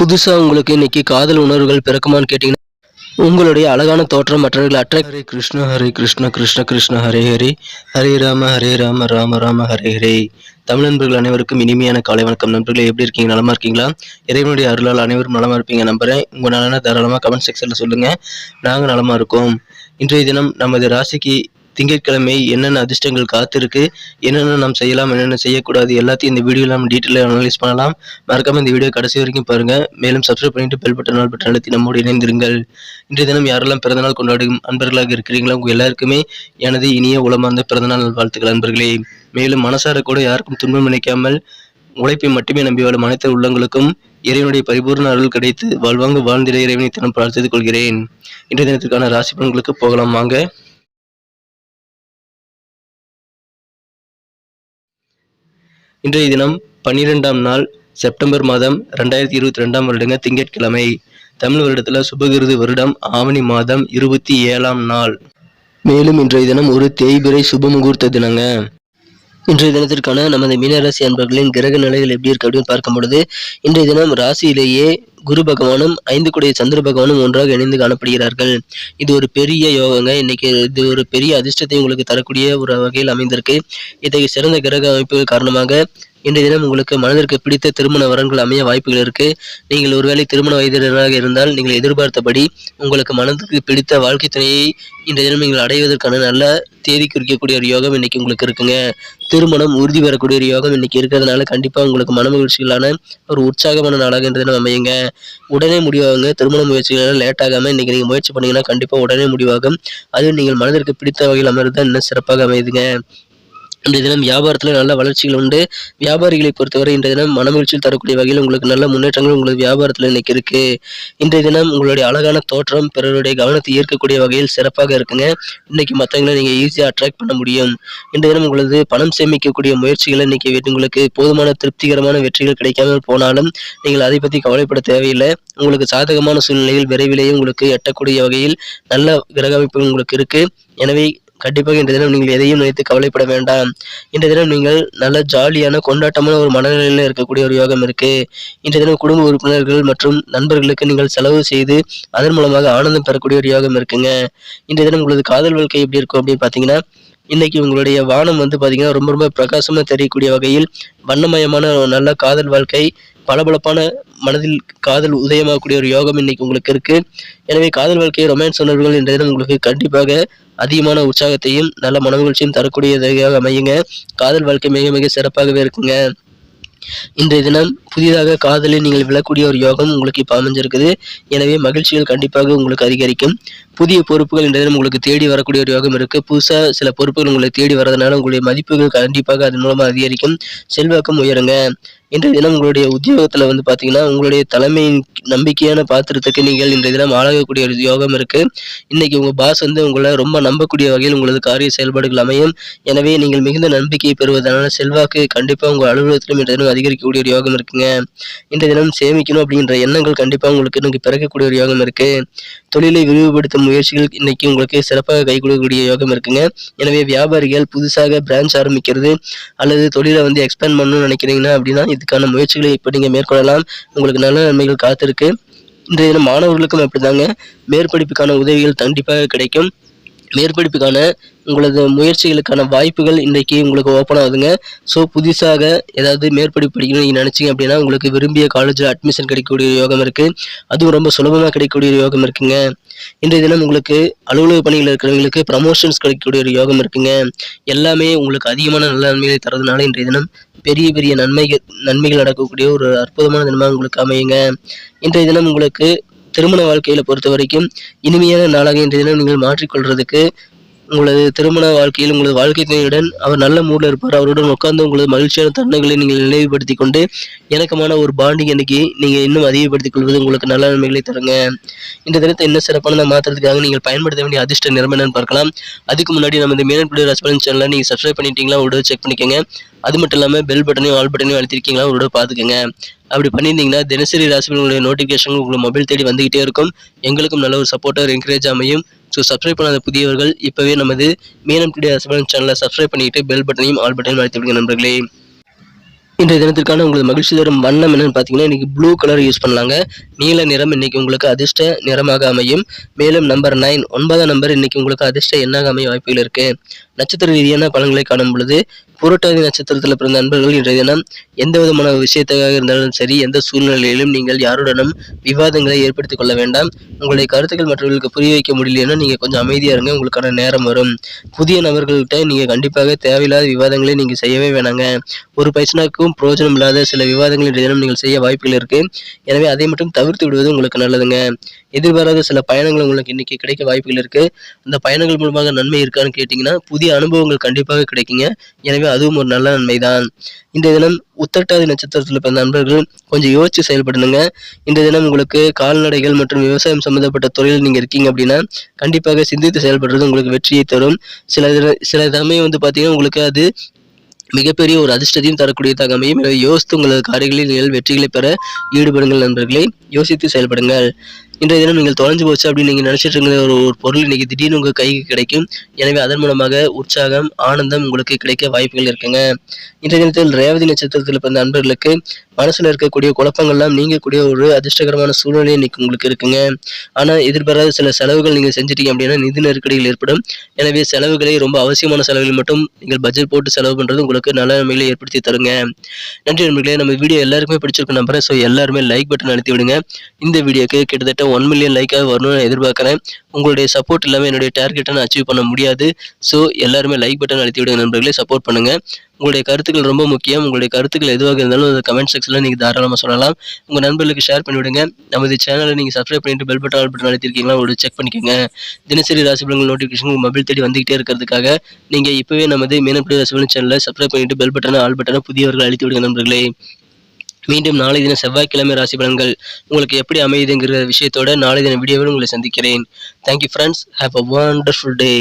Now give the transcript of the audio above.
புதுசாக உங்களுக்கு இன்னைக்கு காதல் உணர்வுகள் பிறக்குமான்னு கேட்டிங்கன்னா உங்களுடைய அழகான தோற்றம் மற்றவர்கள் அட்ராக்ட் ஹரே கிருஷ்ண ஹரே கிருஷ்ண கிருஷ்ண கிருஷ்ண ஹரே ஹரே. ஹரே ராம ஹரே ராம ராம ராம ஹரே ஹரே. தமிழ் நண்பர்கள் அனைவருக்கும் இனிமையான காலை வணக்கம். நண்பர்களே எப்படி இருக்கீங்க? நலமா இருக்கீங்களா? இறைவனுடைய அருளால் அனைவரும் நலமா இருப்பீங்க. நம்புறேன். உங்க நலனை தாராளமாக கமெண்ட் செக்ஷனில் சொல்லுங்க. நாங்கள் நலமா இருக்கோம். இன்றைய தினம் நமது ராசிக்கு திங்கட்கிழமை என்னென்ன அதிர்ஷ்டங்கள் காத்திருக்கு என்னென்ன நாம் செய்யலாம் என்னென்ன செய்யக்கூடாது எல்லாத்தையும் இந்த வீடியோ நம்ம டீட்டெயிலாக அனலைஸ் பண்ணலாம். மறக்காம இந்த வீடியோ கடைசி வரைக்கும் பாருங்க. மேலும் சப்ஸ்கிரைப் பண்ணிட்டு பெல் பட்டன் ஆல் பட்டன் அழுத்தி நம்மோடு இணைந்திருங்கள். இன்றைய தினம் யாரெல்லாம் பிறந்தநாள் கொண்டாடும் அன்பர்களாக இருக்கிறீங்களோ உங்க எல்லாருக்குமே எனது இனிய உளமார்ந்த பிறந்தநாள் நல்வாழ்த்துக்கள் அன்பர்களே. மேலும் மனசார கூட யாருக்கும் துன்பம் நினைக்காமல் உழைப்பை மட்டுமே நம்பி வாழும் அனைத்து உள்ளங்களுக்கும் இறைவனுடைய பரிபூர்ண அருள் கிடைத்து வாழ்வாங்க வாழ்ந்திட இறைவனை தினம் பிரார்த்தித்துக் கொள்கிறேன். இன்றைய தினத்திற்கான ராசி பலன்களுக்கு போகலாம் வாங்க. இன்றைய தினம் பன்னிரெண்டாம் நாள் செப்டம்பர் மாதம் ரெண்டாயிரத்தி இருபத்தி ரெண்டாம் வருடங்க திங்கட்கிழமை. தமிழ் வருடத்தில் சுபகிருது வருடம் ஆவணி மாதம் இருபத்தி ஏழாம் நாள். மேலும் இன்றைய தினம் ஒரு தேய்பிறை சுப முகூர்த்த தினங்க. இன்றைய தினத்திற்கான நமது மீனராசி அன்பர்களின் கிரக நிலைகள் எப்படி இருக்கு அப்படின்னு பார்க்கும் பொழுது இன்றைய தினம் ராசியிலேயே குரு பகவானும் ஐந்து கூடிய சந்திர பகவானும் ஒன்றாக இணைந்து காணப்படுகிறார்கள். இது ஒரு பெரிய யோகங்க. இன்னைக்கு இது ஒரு பெரிய அதிர்ஷ்டத்தை உங்களுக்கு தரக்கூடிய ஒரு வகையில் அமைந்திருக்கு. இத்தகைய சிறந்த கிரக அமைப்புகள் காரணமாக இன்றைய தினம் உங்களுக்கு மனதிற்கு பிடித்த திருமண வரன்கள் அமைய வாய்ப்புகள் இருக்கு. நீங்கள் ஒருவேளை திருமண வயதினராக இருந்தால் நீங்கள் எதிர்பார்த்தபடி உங்களுக்கு மனதுக்கு பிடித்த வாழ்க்கை துணையை இன்றைய தினம் நீங்கள் அடைவதற்கான நல்ல தேதி குறிக்கக்கூடிய ஒரு யோகம் இன்னைக்கு உங்களுக்கு இருக்குங்க. திருமணம் உறுதி பெறக்கூடிய ஒரு யோகம் இன்னைக்கு இருக்கிறதுனால கண்டிப்பா உங்களுக்கு மன மகிழ்ச்சிகளான ஒரு உற்சாகமான நாளாக இன்றைய தினம் அமையுங்க. உடனே முடிவாகுங்க. திருமண முயற்சிகள் லேட் ஆகாம இன்னைக்கு நீங்க முயற்சி பண்ணீங்கன்னா கண்டிப்பா உடனே முடிவாகும். அதுவும் நீங்கள் மனதிற்கு பிடித்த வகையில் அமர்ந்தால் இன்னும் சிறப்பாக அமையுதுங்க. இன்றைய தினம் வியாபாரத்தில் நல்ல வளர்ச்சிகள் உண்டு. வியாபாரிகளை பொறுத்தவரை இன்றைய தினம் மனமகிழ்ச்சியில் தரக்கூடிய வகையில் உங்களுக்கு நல்ல முன்னேற்றங்கள் உங்களுக்கு வியாபாரத்தில் இன்னைக்கு இருக்கு. இன்றைய தினம் உங்களுடைய அழகான தோற்றம் பிறருடைய கவனத்தை ஈர்க்கக்கூடிய வகையில் சிறப்பாக இருக்குங்க. இன்னைக்கு மற்றவங்களை நீங்கள் ஈஸியாக அட்ராக்ட் பண்ண முடியும். இன்றைய தினம் உங்களது பணம் சேமிக்கக்கூடிய முயற்சிகளை இன்னைக்கு உங்களுக்கு போதுமான திருப்திகரமான வெற்றிகள் கிடைக்காமல் போனாலும் நீங்கள் அதை பற்றி கவலைப்பட தேவையில்லை. உங்களுக்கு சாதகமான சூழ்நிலையில் விரைவிலேயே உங்களுக்கு எட்டக்கூடிய வகையில் நல்ல கிரக அமைப்பு உங்களுக்கு இருக்கு. எனவே கண்டிப்பாக இன்றைய தினம் நீங்கள் எதையும் நினைத்து கவலைப்பட வேண்டாம். இன்றைய தினம் நீங்கள் நல்ல ஜாலியான கொண்டாட்டமான ஒரு மனநிலையில் இருக்கக்கூடிய ஒரு யோகம் இருக்கு. இன்றைய தினம் குடும்ப உறுப்பினர்கள் மற்றும் நண்பர்களுக்கு நீங்கள் செலவு செய்து அதன் மூலமாக ஆனந்தம் பெறக்கூடிய ஒரு யோகம் இருக்குங்க. இன்றைய தினம் உங்களது காதல் வாழ்க்கை எப்படி இருக்கும் அப்படின்னு பார்த்தீங்கன்னா இன்னைக்கு உங்களுடைய வானம் வந்து பார்த்தீங்கன்னா ரொம்ப ரொம்ப பிரகாசமாக தெரியக்கூடிய வகையில் வண்ணமயமான நல்ல காதல் வாழ்க்கை பளபளப்பான மனதில் காதல் உதயமாகக்கூடிய ஒரு யோகம் இன்னைக்கு உங்களுக்கு இருக்கு. எனவே காதல் வாழ்க்கையை ரொமான்ஸ் உணர்வுகள் என்ற தினம் உங்களுக்கு கண்டிப்பாக அதிகமான உற்சாகத்தையும் நல்ல மனமகிழ்ச்சியும் தரக்கூடியதாக அமையுங்க. காதல் வாழ்க்கை மிக மிக சிறப்பாகவே இருக்குங்க. இன்றைய தினம் புதிதாக காதலில் நீங்கள் விழக்கூடிய ஒரு யோகம் உங்களுக்கு இப்போ அமைஞ்சிருக்குது. எனவே மகிழ்ச்சிகள் கண்டிப்பாக உங்களுக்கு அதிகரிக்கும். புதிய பொறுப்புகள் இன்றைய தினம் உங்களுக்கு தேடி வரக்கூடிய ஒரு யோகம் இருக்குது புதுசாக சில பொறுப்புகள் உங்களை தேடி வரதுனால உங்களுடைய மதிப்புகள் கண்டிப்பாக அதன் மூலமாக அதிகரிக்கும். செல்வாக்கம் உயருங்க. இன்றைய தினம் உங்களுடைய உத்தியோகத்தில் வந்து பார்த்தீங்கன்னா உங்களுடைய தலைமையின் நம்பிக்கையான பாத்திரத்துக்கு நீங்கள் இன்றைய தினம் ஆளாகக்கூடிய ஒரு யோகம் இருக்கு. இன்னைக்கு உங்கள் பாஸ் வந்து உங்களை ரொம்ப நம்பக்கூடிய வகையில் உங்களது காரிய செயல்பாடுகள் அமையும். எனவே நீங்கள் மிகுந்த நம்பிக்கையை பெறுவதனால செல்வாக்கு கண்டிப்பாக உங்கள் அலுவலகத்திலும் இன்றைய தினம் அதிகரிக்கக்கூடிய ஒரு யோகம் இருக்குங்க. இன்றைய தினம் சேமிக்கணும் அப்படின்ற எண்ணங்கள் கண்டிப்பாக உங்களுக்கு இன்னைக்கு பிறக்கக்கூடிய ஒரு யோகம் இருக்கு. தொழிலை விரிவுபடுத்தும் முயற்சிகள் இன்னைக்கு உங்களுக்கு சிறப்பாக கை கொடுக்கக்கூடிய யோகம் இருக்குங்க. எனவே வியாபாரிகள் புதுசாக பிரான்ச் ஆரம்பிக்கிறது அல்லது தொழிலை வந்து எக்ஸ்பேண்ட் பண்ணணும்னு நினைக்கிறீங்கன்னா அப்படின்னா இதுக்கான முயற்சிகளை இப்போ நீங்கள் மேற்கொள்ளலாம். உங்களுக்கு நல்ல நன்மைகள் காத்திருக்கு. இன்றைய தினம் மாணவர்களுக்கும் அப்படிதாங்க. மேற்படிப்புக்கான உதவிகள் கண்டிப்பாக கிடைக்கும். மேற்படிப்புக்கான உங்களது முயற்சிகளுக்கான வாய்ப்புகள் இன்றைக்கு உங்களுக்கு ஓப்பன் ஆகுதுங்க. ஸோ புதுசாக ஏதாவது மேற்படிப்பு படிக்கணும்னு நீங்கள் நினச்சிங்க அப்படின்னா உங்களுக்கு விரும்பிய காலேஜில் அட்மிஷன் கிடைக்கக்கூடிய யோகம் இருக்குது அதுவும் ரொம்ப சுலபமாக கிடைக்கக்கூடிய ஒரு யோகம் இருக்குங்க. இன்றைய தினம் உங்களுக்கு அலுவலக பணியில் இருக்கிறவங்களுக்கு ப்ரமோஷன்ஸ் கிடைக்கக்கூடிய ஒரு யோகம் இருக்குங்க. எல்லாமே உங்களுக்கு அதிகமான நல்ல நன்மைகளை தரதுனால இன்றைய தினம் பெரிய பெரிய நன்மைகள் நன்மைகள் நடக்கக்கூடிய ஒரு அற்புதமான தினமாக உங்களுக்கு அமையுங்க. இன்றைய தினம் உங்களுக்கு திருமண வாழ்க்கையில பொறுத்த வரைக்கும் இனிமையான நாளாக இன்றைய தினம் நீங்கள் மாற்றிக்கொள்றதுக்கு உங்களது திருமண வாழ்க்கையில் உங்களது வாழ்க்கை துணையுடன் அவர் நல்ல மூடில் இருப்பார். அவருடன் உட்கார்ந்து உங்களது மகிழ்ச்சியான தருணங்களை நீங்கள் நினைவுபடுத்தி கொண்டு இணக்கமான ஒரு பாண்டிங் அன்னைக்கு நீங்கள் இன்னும் அதிகப்படுத்திக் கொள்வது உங்களுக்கு நல்ல நன்மைகளை தருங்க. இந்த தினத்தை இன்னும் சிறப்பானதாக மாற்றுறதுக்காக நீங்கள் பயன்படுத்த வேண்டிய அதிர்ஷ்ட நிறம் என்னன்னு பார்க்கலாம். அதுக்கு முன்னாடி நம்ம இந்த மீனன் ரசபலன் சேனலை நீங்கள் சப்ஸ்கிரைப் பண்ணிட்டீங்களா? உடனே செக் பண்ணிக்கோங்க. அது மட்டும் இல்லாமல் பெல் பட்டனையும் ஆல் பட்டனையும் அழுத்திருக்கீங்களா? உடனே பார்த்துக்கோங்க. அப்படி பண்ணியிருந்தீங்கன்னா தினசரி ராசிபலனுடைய நோட்டிஃபிகேஷன் உங்கள் மொபைல் தேடி வந்துகிட்டே இருக்கும். எங்களுக்கும் நல்ல ஒரு சப்போர்ட்டர் என்கரேஜ் அமையும். ஸோ சப்ஸ்கிரைப் பண்ணாத புதியவர்கள் இப்போவே நமது மீனம் டுடே ராசிபலன் சேனலை சப்ஸ்கிரைப் பண்ணிட்டு பெல் பட்டனையும் ஆல் பட்டனையும் அழைத்து விடுங்க நண்பர்களே. இன்றைய தினத்திற்கான உங்களுக்கு மகிழ்ச்சி தரும் வண்ணம் என்னன்னு பார்த்தீங்கன்னா இன்றைக்கி ப்ளூ கலர் யூஸ் பண்ணலாங்க. நீல நிறம் இன்னைக்கு உங்களுக்கு அதிர்ஷ்ட நிறமாக அமையும். மேலும் நம்பர் நைன் ஒன்பதாம் நம்பர் இன்றைக்கி உங்களுக்கு அதிர்ஷ்ட எண்ணாக அமைய வாய்ப்புகள் இருக்குது நட்சத்திர ரீதியான பலன்களை காணும் பொழுது புரட்டாதி நட்சத்திரத்தில் பிறந்த நண்பர்கள் இன்றைய தினம் எந்த விதமான விஷயத்தாக இருந்தாலும் சரி எந்த சூழ்நிலையிலும் நீங்கள் யாருடனும் விவாதங்களை ஏற்படுத்திக் கொள்ள வேண்டாம். உங்களுடைய கருத்துக்கள் மற்றவர்களுக்கு புரிய வைக்க முடியலன்னா நீங்கள் கொஞ்சம் அமைதியாக இருங்க உங்களுக்கான நேரம் வரும். புதிய நபர்கள்கிட்ட நீங்கள் கண்டிப்பாக தேவையில்லாத விவாதங்களை நீங்கள் செய்யவே வேணாங்க. ஒரு பைசனாக்கும் பிரயோஜனம் இல்லாத சில விவாதங்கள் இன்றைய தினம் நீங்கள் செய்ய வாய்ப்புகள் இருக்குது எனவே அதை மட்டும் தவிர்த்து விடுவது உங்களுக்கு நல்லதுங்க. எதிர்பாராத சில பயணங்கள் உங்களுக்கு இன்னைக்கு கிடைக்க வாய்ப்புகள் இருக்கு. அந்த பயணங்கள் மூலமாக நன்மை இருக்கான்னு கேட்டிங்கன்னா புதிய அனுபவங்கள் கண்டிப்பாக கிடைக்குங்க. எனவே அதுவும் ஒரு நல்ல நன்மை தான் இந்த தினம் உத்தரட்டாதி நட்சத்திரத்தில் பிறந்த நண்பர்கள் கொஞ்சம் யோசிச்சு செயல்படணுங்க. இந்த தினம் உங்களுக்கு கால்நடைகள் மற்றும் விவசாயம் சம்மந்தப்பட்ட தொழில் நீங்கள் இருக்கீங்க அப்படின்னா கண்டிப்பாக சிந்தித்து செயல்படுறது உங்களுக்கு வெற்றியை தரும். சில சில சமயம் வந்து பார்த்தீங்கன்னா உங்களுக்கு அது மிகப்பெரிய ஒரு அதிர்ஷ்டத்தையும் தரக்கூடியதாக அமையும். யோசித்து உங்களது காரியங்களில் நீங்கள் வெற்றிகளை பெற ஈடுபடுங்கள் நண்பர்களே. யோசித்து செயல்படுங்கள். இன்றைய தினம் நீங்கள் தொலைஞ்சு போச்சு அப்படின்னு நீங்கள் நினச்சிட்டு இருக்கிற ஒரு ஒரு பொருள். இன்னைக்கு திடீர்னு உங்கள் கைக்கு கிடைக்கும். எனவே அதன் மூலமாக உற்சாகம் ஆனந்தம் உங்களுக்கு கிடைக்க வாய்ப்புகள் இருக்குங்க. இன்றைய தினத்தில் ரேவதி நட்சத்திரத்தில் பிறந்த அன்பர்களுக்கு மனசில் இருக்கக்கூடிய குழப்பங்கள்லாம் நீங்கக்கூடிய ஒரு அதிர்ஷ்டகரமான சூழ்நிலை இன்னைக்கு உங்களுக்கு இருக்குங்க. ஆனால் எதிர்பாராத சில செலவுகள் நீங்கள் செஞ்சிட்டீங்க அப்படின்னா நிதி நெருக்கடிகள் ஏற்படும். எனவே செலவுகளை ரொம்ப அவசியமான செலவுகள் மட்டும் நீங்கள் பட்ஜெட் போட்டு செலவு பண்ணுறது உங்களுக்கு நல்ல நிலைமைகளை ஏற்படுத்தி தருங்க. நன்றி நண்பர்களே நம்ம வீடியோ எல்லாருக்குமே பிடிச்சிருக்க நம்புறேன் ஸோ எல்லாருமே லைக் பட்டன் அழுத்தி விடுங்க. இந்த வீடியோக்கு கிட்டத்தட்ட ஒன் மில்லியன் லைக்காக வரணும்னு எதிர்பார்க்குறேன். உங்களுடைய சப்போர்ட் இல்லாமல் என்னுடைய டார்கெட்டை நான் அச்சீவ் பண்ண முடியாது. ஸோ எல்லாருமே லைக் பட்டன் அழுத்தி விடுங்க நண்பர்களே சப்போர்ட் பண்ணுங்கள் உங்களுடைய கருத்துக்கள் ரொம்ப முக்கியம். உங்களுடைய கருத்துக்கள் எதுவாக இருந்தாலும் அந்த கமெண்ட் செக்ஷனில் நீங்கள் தாராளமாக சொல்லலாம். உங்கள் நண்பர்களுக்கு ஷேர் பண்ணிவிடுங்க நமது சேனலை நீங்கள் சப்ஸ்கிரைப் பண்ணிட்டு பெல் பட்டன் ஆல் பட்டன் அழுத்திருக்கீங்களா ஒரு செக் பண்ணிக்கோங்க. தினசரி ராசிபலங்கள் நோட்டிஃபிகேஷன் உங்கள் மொபைல் தேடி வந்துகிட்டே இருக்கிறதுக்காக நீங்கள் இப்போவே நமது மீனப்படி ராசிபலன் சேனலை சப்ஸ்கிரைப் பண்ணிட்டு பெல் பட்டனை ஆல் பட்டனை புதியவர்கள் அழுத்தி விடுங்க நண்பர்களே. மீண்டும் நாளை தினம் செவ்வாய்க்கிழமை ராசி பலன்கள் உங்களுக்கு எப்படி அமையுதுங்கிற விஷயத்தோட நாளை தின வீடியோவில் உங்களை சந்திக்கிறேன். Thank you friends have a wonderful day